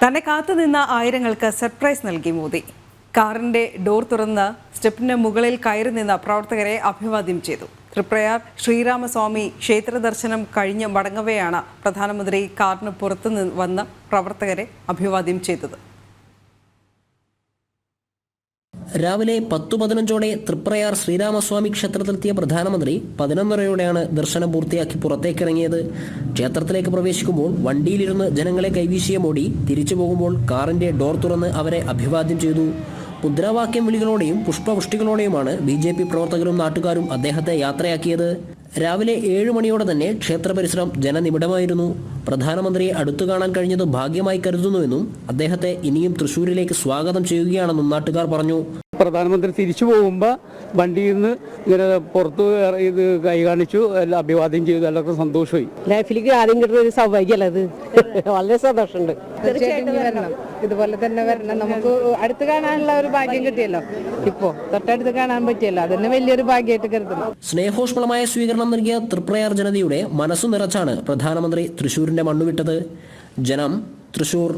തന്നെ കാത്തുനിന്ന ആയിരങ്ങൾക്ക് സർപ്രൈസ് നൽകി മോദി. കാറിന്റെ ഡോർ തുറന്ന് സ്റ്റെപ്പിന് മുകളിൽ കയറി നിന്ന പ്രവർത്തകരെ അഭിവാദ്യം ചെയ്തു. തൃപ്രയാർ ശ്രീരാമസ്വാമി ക്ഷേത്ര ദർശനം കഴിഞ്ഞ് മടങ്ങവെയാണ് പ്രധാനമന്ത്രി കാറിന് പുറത്തു വന്ന് പ്രവർത്തകരെ അഭിവാദ്യം ചെയ്തത്. രാവിലെ പത്തു പതിനഞ്ചോടെ തൃപ്രയാർ ശ്രീരാമസ്വാമി ക്ഷേത്രത്തിലെത്തിയ പ്രധാനമന്ത്രി പതിനൊന്നരയോടെയാണ് ദർശനം പൂർത്തിയാക്കി പുറത്തേക്കിറങ്ങിയത്. ക്ഷേത്രത്തിലേക്ക് പ്രവേശിക്കുമ്പോൾ വണ്ടിയിലിരുന്ന് ജനങ്ങളെ കൈവീശിയ മോഡി തിരിച്ചു പോകുമ്പോൾ കാറിന്റെ ഡോർ തുറന്ന് അവരെ അഭിവാദ്യം ചെയ്തു. മുദ്രാവാക്യം വിളികളോടെയും പുഷ്പവൃഷ്ടികളോടെയുമാണ് ബി ജെ പി പ്രവർത്തകരും നാട്ടുകാരും അദ്ദേഹത്തെ യാത്രയാക്കിയത്. രാവിലെ ഏഴു മണിയോടെ തന്നെ ക്ഷേത്ര പരിസരം ജനനിബിഡമായിരുന്നു. പ്രധാനമന്ത്രിയെ അടുത്തു കാണാൻ കഴിഞ്ഞത് ഭാഗ്യമായി കരുതുന്നുവെന്നും അദ്ദേഹത്തെ ഇനിയും തൃശൂരിലേക്ക് സ്വാഗതം ചെയ്യുകയാണെന്നും നാട്ടുകാർ പറഞ്ഞു. പ്രധാനമന്ത്രി തിരിച്ചു പോകുമ്പോൾ വണ്ടിയിൽ നിന്ന് ഇങ്ങനെ പുറത്ത് ഇത് കൈ കാണിച്ചു എല്ലാം അഭിവാദ്യം ചെയ്തു എല്ലാവർക്കും സന്തോഷമായി. ലൈഫിലേക്ക് ആദ്യം കിട്ടുന്ന ഒരു സൗഭാഗ്യമല്ല അത്? വളരെ സന്തോഷമുണ്ട്. തീർച്ചയായിട്ടും ഇനി വരണം. ഇതുപോലെ തന്നെ വരണം. നമുക്ക് അടുത്ത് കാണാനുള്ള ഒരു ഭാഗ്യം കിട്ടിയല്ലോ. ഇപ്പോ തൊട്ടടുത്ത് കാണാൻ പറ്റിയല്ലോ. അതന്നെ വലിയൊരു ഭാഗ്യമായിട്ട് കരുതുന്നു. സ്നേഹോഷ്മളമായ സ്വീകരണം നൽകിയ തൃപ്രയാർ ജനതയുടെ മനസ്സു നിറച്ചാണ് പ്രധാനമന്ത്രി തൃശൂരിന്റെ മണ്ണുവിട്ടത്. ജനം തൃശൂർ